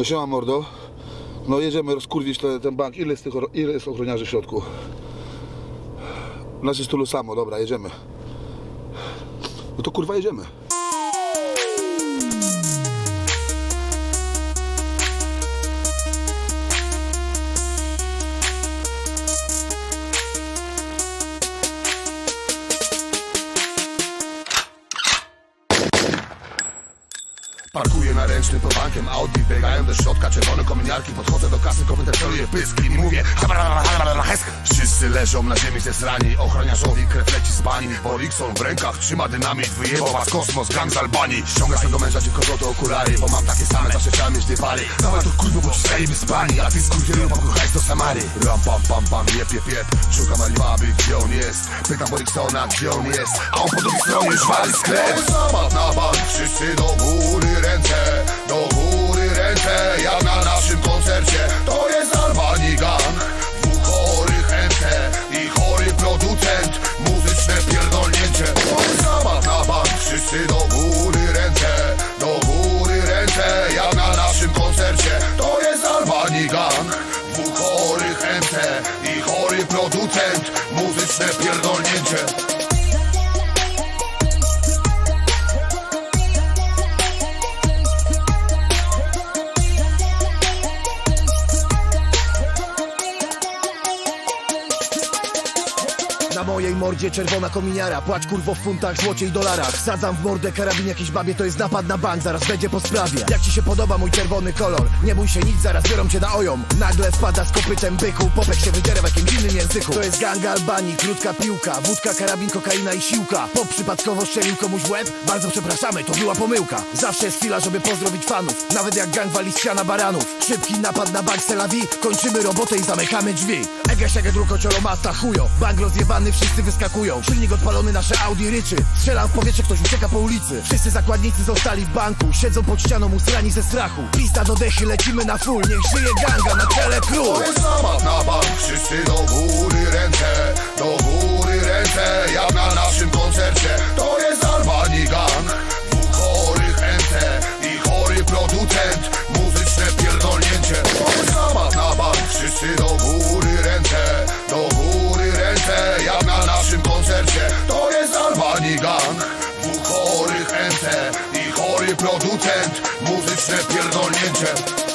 No siema mordo. No jedziemy rozkurwić te, ten bank. Ile jest, tych, ile jest ochroniarzy w środku? Nas jest tylu samo, dobra, jedziemy. No to kurwa jedziemy. Parkuję na ręcznym pod bankiem Audi Biegają do środka. Czerwone kominiarki Podchodzę do kasy, komputer celuję pysk I mówię Wszyscy leżą na ziemi zesrani Ochroniarzowi krew leci z bani. Borikson w rękach trzyma dynamit Wyjebał was kosmos, gang z Albanii. Ściąga swego męża dziwko do okulary Bo mam takie same, zawsze trzeba mieć dwie pary Dawaj to kurwa, bo zostajemy spani A ty skurwielu popychaj do Samary. Ram pam pam pam, jep jep jep Szukam Alibaby, gdzie on jest. Pytam Boriksona, gdzie on jest. A on po drugiej stronie już wali sklep. Na bank, Muzyczne pierdolnięcie Na mojej mordzie czerwona kominiara. Płacz kurwo w funtach, złocie i dolarach. Sadzam w mordę karabin jakiejś babie To jest napad na bank, zaraz będzie po sprawie. Jak ci się podoba mój czerwony kolor? Nie bój się nic, zaraz biorą cię na ojom Nagle wpada z kopytem byku Popek się wydziera w jakimś innym języku. To jest gang Albanii, krótka piłka. Wódka, karabin, kokaina i siłka. Pop przypadkowo strzelił komuś w łeb? Bardzo przepraszamy, to była pomyłka. Zawsze jest chwila, żeby pozdrowić fanów. Nawet jak gang wali z siana baranów. Szybki napad na bank Selawi. Kończymy robotę i zamykamy drzwi Ege siege druko ciolo masta chujo. Bank rozjebany, wszyscy wyskakują. Silnik odpalony, nasze Audi ryczy. Strzelam w powietrze, ktoś ucieka po ulicy. Wszyscy zakładnicy zostali w banku. Siedzą pod ścianą usrani ze strachu. Pista do dechy, lecimy na full. Niech żyje ganga na czele król. To jest na bank, wszyscy do góry gang. Dwóch chorych MC i chory producent. Muzyczne pierdolnięcie.